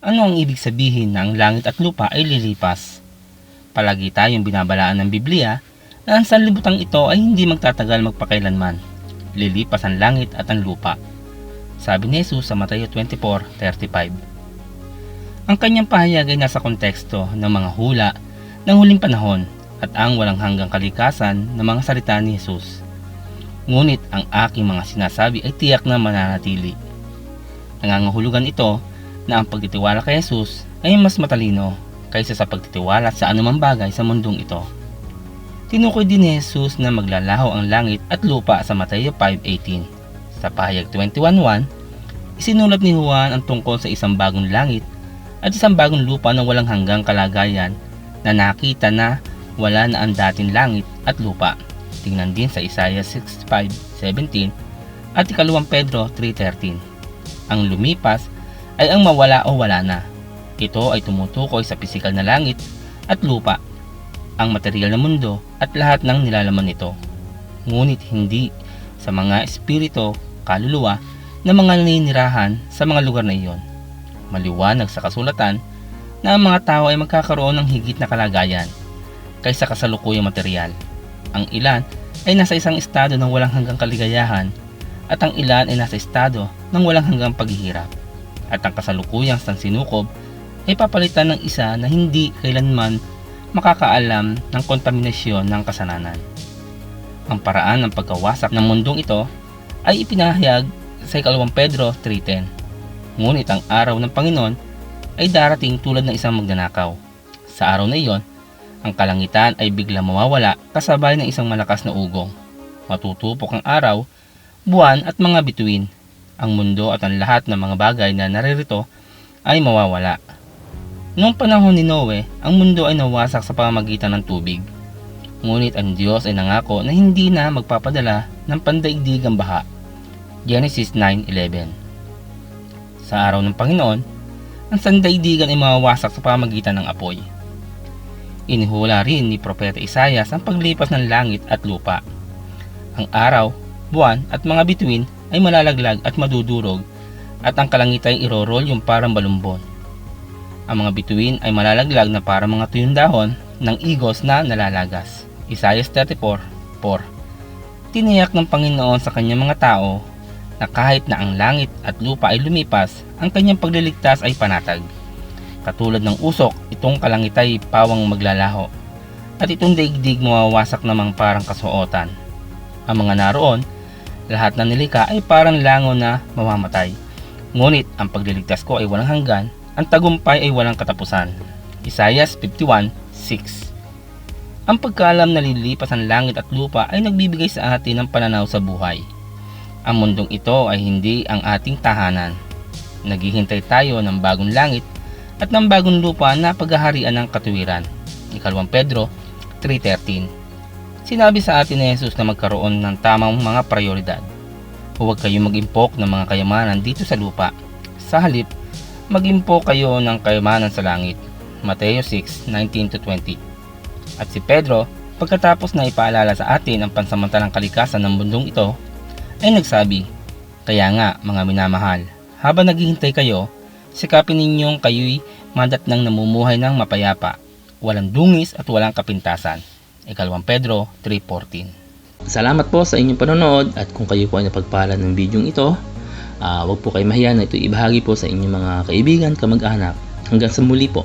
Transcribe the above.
Ano ang ibig sabihin na ang langit at lupa ay lilipas? Palagi tayong binabalaan ng Biblia na ang sanlibutan ito ay hindi magtatagal magpakailanman. Lilipas ang langit at ang lupa. Sabi ni Jesus sa Mateo 24:35. Ang kanyang pahayag ay nasa konteksto ng mga hula ng huling panahon at ang walang hanggang kalikasan ng mga salita ni Jesus. Ngunit ang aking mga sinasabi ay tiyak na mananatili. Nangangahulugan ito na ang pagtitiwala kay Jesus ay mas matalino kaysa sa pagtitiwala sa anumang bagay sa mundong ito. Tinukoy din ni Jesus na maglalaho ang langit at lupa sa Mateo 5.18. Sa pahayag 21.1, isinulat ni Juan ang tungkol sa isang bagong langit at isang bagong lupa na walang hanggang kalagayan na nakita na wala na ang dating langit at lupa. Tingnan din sa Isaiah 65.17 at ikalawang Pedro 3.13. Ang lumipas ay ang mawala o wala na. Ito ay tumutukoy sa pisikal na langit at lupa, ang material na mundo at lahat ng nilalaman nito. Ngunit hindi sa mga espiritu, kaluluwa na mga naninirahan sa mga lugar na iyon. Maliwanag sa kasulatan na ang mga tao ay magkakaroon ng higit na kalagayan kaysa kasalukuyang material. Ang ilan ay nasa isang estado ng walang hanggang kaligayahan at ang ilan ay nasa estado ng walang hanggang paghihirap. At ang kasalukuyang sansinukob ay papalitan ng isa na hindi kailanman makakaalam ng kontaminasyon ng kasananan. Ang paraan ng pagkawasak ng mundong ito ay ipinahayag sa ikalawang Pedro 3.10. Ngunit ang araw ng Panginoon ay darating tulad ng isang magnanakaw. Sa araw na iyon, ang kalangitan ay bigla mawawala kasabay ng isang malakas na ugong. Matutupok ang araw, buwan at mga bituin. Ang mundo at ang lahat ng mga bagay na naririto ay mawawala. Noong panahon ni Noe, ang mundo ay nawasak sa pamamagitan ng tubig. Ngunit ang Diyos ay nangako na hindi na magpapadala ng pandaigdigang baha. Genesis 9.11 Sa araw ng Panginoon, ang sandaigdigan ay mawawasak sa pamagitan ng apoy. Inihula rin ni Propeta Isayas ang paglipas ng langit at lupa. Ang araw, buwan at mga bituin ay malalaglag at madudurog at ang kalangitan ay irorol yung parang balumbon. Ang mga bituin ay malalaglag na parang mga tuyong dahon ng igos na nalalagas. Isaiah 34:4 Tiniyak ng Panginoon sa kanyang mga tao na kahit na ang langit at lupa ay lumipas, ang kanyang pagliligtas ay panatag. Katulad ng usok, itong kalangitay pawang maglalaho, at itong daigdig mawawasak namang parang kasuotan. Ang mga naroon, lahat na nilika ay parang lango na mamamatay. Ngunit ang pagliligtas ko ay walang hanggan, ang tagumpay ay walang katapusan. Isaiah 51:6 Ang pagkaalam na lilipas ang langit at lupa ay nagbibigay sa atin ng pananaw sa buhay. Ang mundong ito ay hindi ang ating tahanan. Naghihintay tayo ng bagong langit at ng bagong lupa na paghaharian ng katuwiran. Ikalawang Pedro 3.13 Sinabi sa atin ni Jesus na magkaroon ng tamang mga prioridad. Huwag kayong mag-impok ng mga kayamanan dito sa lupa. Sa halip, mag-impok kayo ng kayamanan sa langit. Mateo 6:19-20 At si Pedro, pagkatapos na ipaalala sa atin ang pansamantalang kalikasan ng mundong ito, ay nagsabi, Kaya nga, mga minamahal, habang naghihintay kayo, sikapin ninyong kayo'y madatnang namumuhay ng mapayapa, walang dungis at walang kapintasan. Ikalawang Pedro 3.14 Salamat po sa inyong panonood at kung kayo po ay napagpala ng bidyong ito, ah, huwag po kayo mahiya na ito ibahagi po sa inyong mga kaibigan, kamag-anak. Hanggang sa muli po.